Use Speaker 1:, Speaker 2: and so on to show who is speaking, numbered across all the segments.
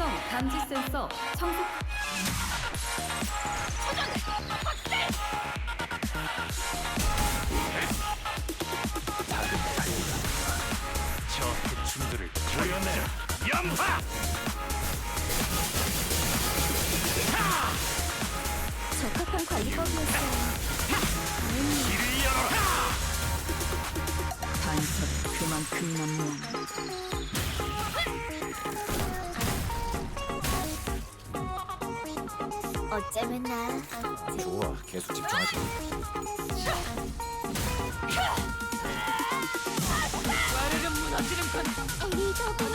Speaker 1: 특이성 감지 센서 청소.
Speaker 2: 저 대충들을 조여내라. 연파
Speaker 3: 적합한 관리법이었어요.
Speaker 2: 길을 열어라
Speaker 1: 단서를 그만큼이나
Speaker 3: 어쩌면 나
Speaker 4: 좋아, 계속 집중하지.
Speaker 1: 와르르 무너지는 건
Speaker 3: 리더분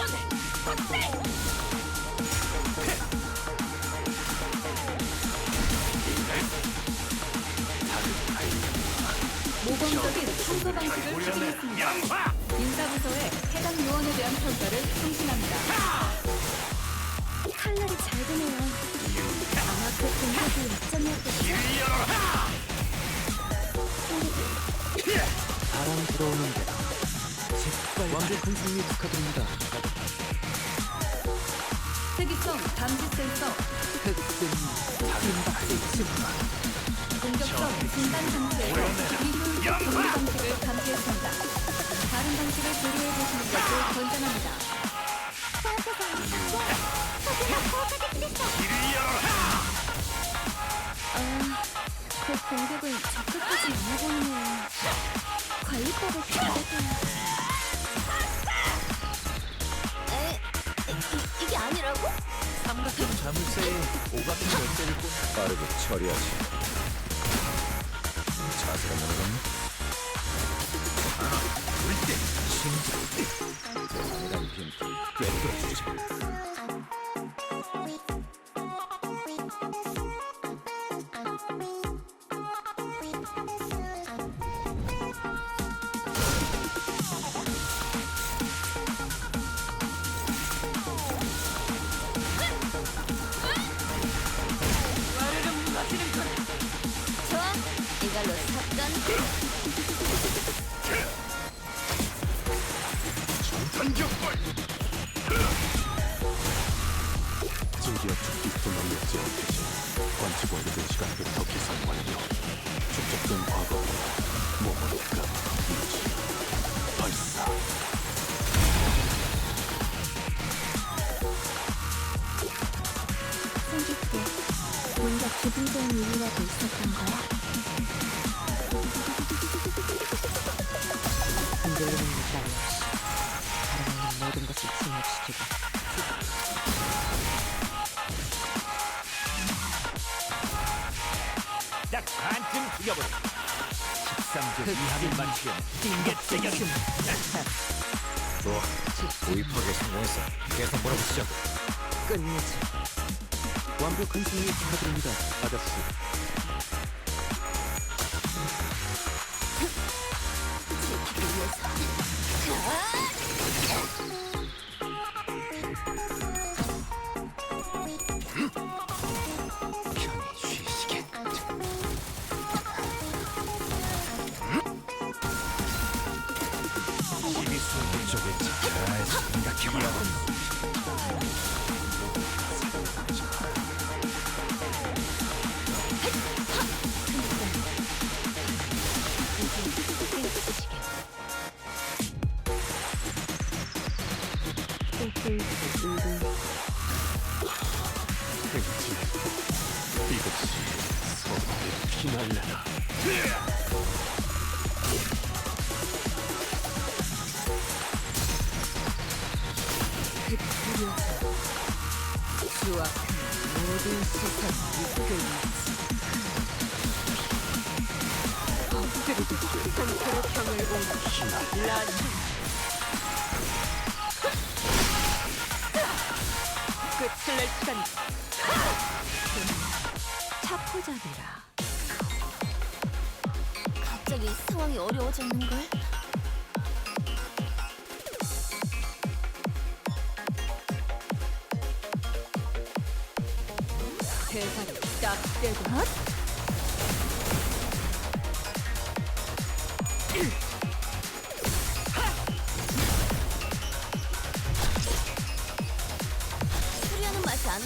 Speaker 1: 모범적인 청소 방식을 추진했습니다.
Speaker 2: 연파
Speaker 1: 인사부서에 해당 요원에 대한 평가를 상신합니다.
Speaker 3: 칼날이 잘 드네요.
Speaker 4: 바람 들어오는 데 완벽한 승리 축하드립니다.
Speaker 1: 특이성 감지 센서 공격성 진단 비효율적
Speaker 2: 연파!
Speaker 1: 공유 방식을 감지했습니다. 다른 방식을 고려해 보시는 것을 권장합니다.
Speaker 2: 길을 열어라
Speaker 3: 공격을 적극하지 않아 보이네요. 관리법을 이, 이게 아니라고?
Speaker 4: 삼각형 자물쇠에 오각형 열쇠를 꽂 빠르게 처리하지. 자세가 무너졌네.
Speaker 3: 전.
Speaker 2: 단격벌
Speaker 4: 드디어 죽기 불능력제 없듯이 관측 완료된 시간부터 계산 완료. 축적된 과거 뭐뭐니까 유지 발사.
Speaker 3: 생겼고, 뭔가 기분 좋은 일이라도 있었던 거야?
Speaker 2: 죽여버려 13조 이하를 맞추면 띵get대결
Speaker 4: 좋아. 도입하게 성공했어. 계속 몰아붙이자고.
Speaker 1: 끝내지.
Speaker 4: 완벽한 승리 축하드립니다, 아저씨. 왠지 이것이 서로의 피날레다.
Speaker 1: 수확하는 모든 세상을 이끌리지. 엎드리고 상태로 평을 보는 라준. 끝을 낼 시간. 차포잡이라.
Speaker 3: 갑자기 상황이 어려워졌는걸?
Speaker 1: 세상을 딱 떼고.
Speaker 3: 수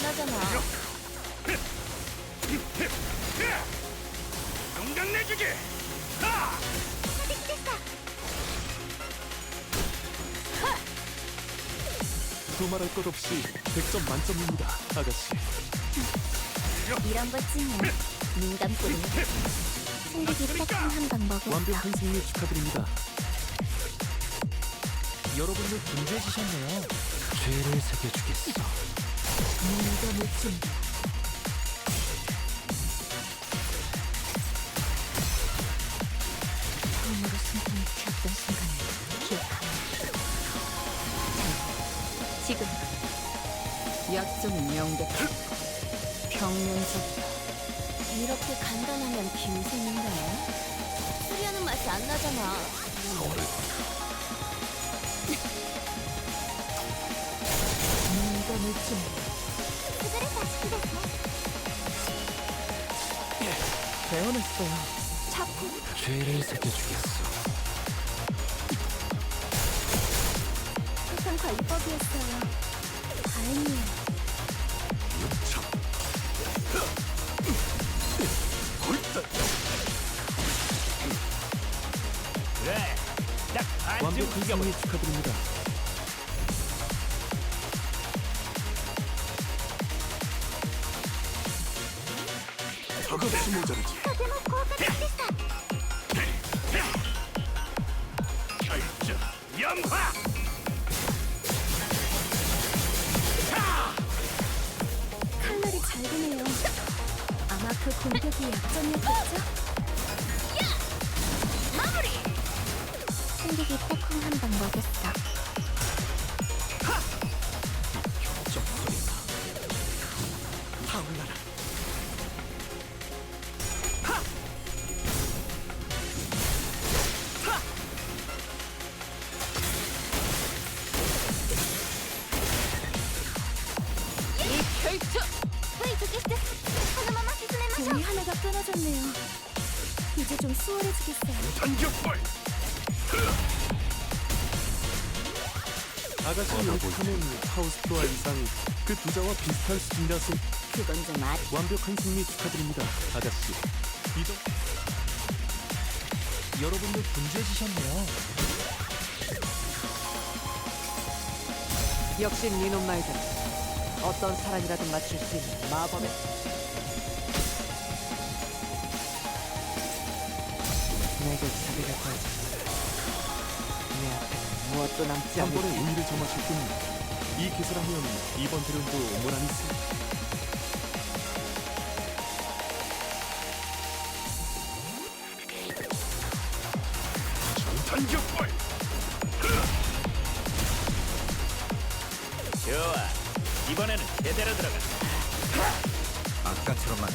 Speaker 3: 리하는
Speaker 5: 안 나잖아.
Speaker 2: 영광 내주기! 하!
Speaker 6: 두말할 것 없이 100점 만점입니다, 아가씨.
Speaker 5: 이런 거쯤은 눈 감고는 승객이 딱한 한방 먹었어.
Speaker 6: 완벽한 승리 축하드립니다. 여러분들 분주해지셨네요.
Speaker 2: 죄를 새겨주겠어.
Speaker 5: 눈 감을 준비. 처음으로 숨통이 튀었던 순간을 기억합니다. 자, 지금 약점은 명백해. 평면적. 이렇게 간단하면 김생인가요? 수리하는 맛이 안 나잖아. 눈 감을 준비. 배워냈어요. 차고
Speaker 2: 죄를 새겨 주겠어.
Speaker 5: 항상 관리법이었어요. 다행이에요.
Speaker 2: 그래, 딱 반쯤
Speaker 6: 완벽한. 승리 축하드립니다.
Speaker 5: 칼날이 잘 드네요. 아마 그 공격이 약점이었겠죠? 야! 마무리! 승객이 딱콩 한 방 먹였어. 이 결투! 종이 하나가 끊어졌네요. 이제 좀 수월해지겠어요.
Speaker 2: 전격볼!
Speaker 6: 아가씨 연습하는 하우스토어 이상 그 두 자와 비슷한 수준이라서
Speaker 5: 그건 좀 아...
Speaker 6: 완벽한 승리 축하드립니다, 아가씨. 이정 여러분들 분주해지셨네요.
Speaker 7: 역시 니놈 말대로 어떤 사람이라도 맞출 수 있는 마법의 내게 자비를 구하지 내 앞에는 무엇도 남지
Speaker 6: 한
Speaker 7: 않을
Speaker 6: 번에 운위를 점하실 겁니다. 이 기술하면 이번 대련도 모란이 있습니다.
Speaker 2: 전격볼! 제대로 들어가.
Speaker 6: 아까처럼만.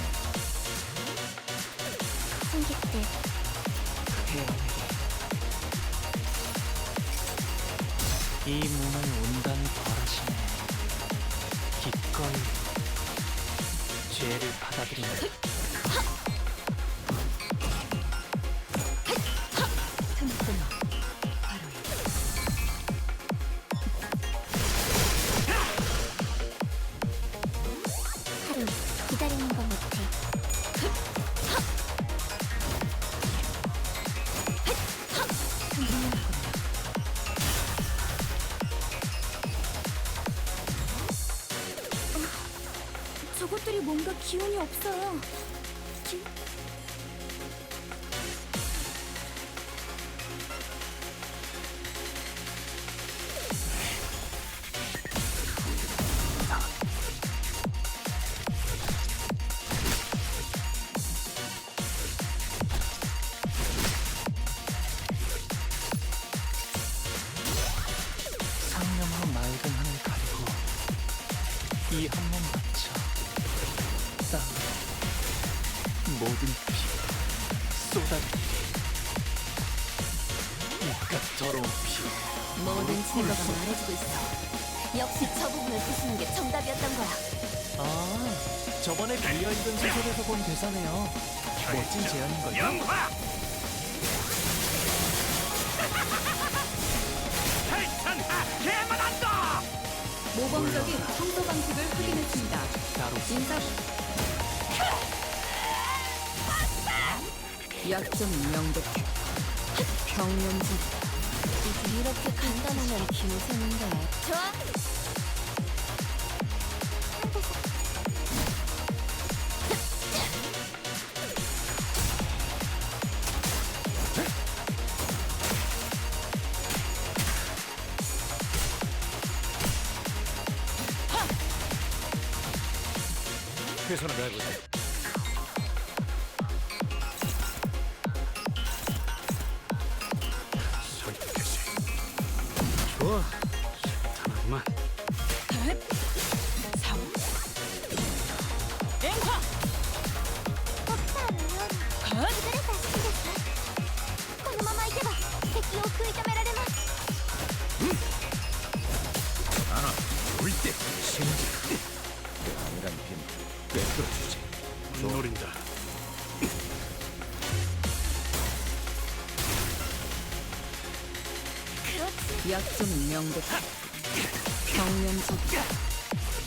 Speaker 7: 태어내게 이 몸을 온단히 벌하시네. 기꺼이 죄를 받아들이는
Speaker 5: 기운이 없어요.
Speaker 7: 모든 피 쏟아내리 이깟 더러운 피
Speaker 5: 모든 증거가 말해주고 있어. 역시 저 부분을 부수는 게 정답이었던 거야.
Speaker 7: 아, 저번에 빌려있던 소설에서 본 대사네요. 멋진 제안인걸요?
Speaker 2: 영화! 하 개만 한다!
Speaker 1: 모범적인 청소 방식을 확인했습니다. 인사
Speaker 8: 약점 명백해. 경련적
Speaker 5: 이렇게 간단하면 김새인데. 좋아.
Speaker 4: 최선을 다해보자.
Speaker 8: 약점 명백해. 경련적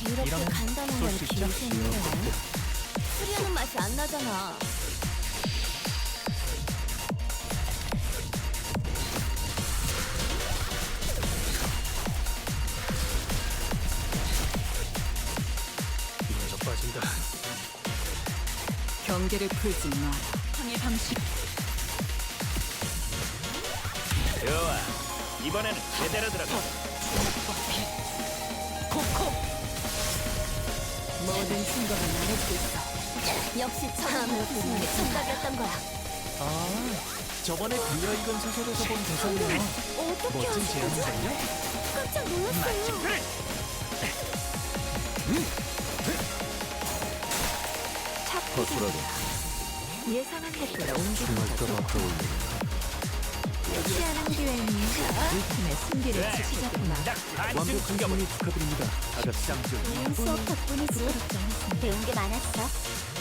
Speaker 5: 이렇게 간단하면 김새인데. 수리하는 맛이 안 나잖아.
Speaker 4: 먼저 빠진다.
Speaker 8: 경계를 풀지 마. 항해 방식
Speaker 4: 좋아. 이번에는 제대로 들어가.
Speaker 8: 모든 충격을 나눠주고 있어.
Speaker 5: 역시 처음으로 게 정답이었던 거야.
Speaker 7: 아 저번에 빌려익은 소설에서 본 대사네요
Speaker 5: 어떻게
Speaker 7: 멋진? 제안이군요
Speaker 5: 깜짝 놀랐어요.
Speaker 4: 그래.
Speaker 7: 거스라도
Speaker 5: 예상한 것보다 옮기는 피하는 기회니 이 팀의 승기를
Speaker 4: 반쯤
Speaker 7: 완벽한. 승리 축하드립니다 아가씨 짱좀
Speaker 5: 수업 덕분이지. 배운 게 많았어.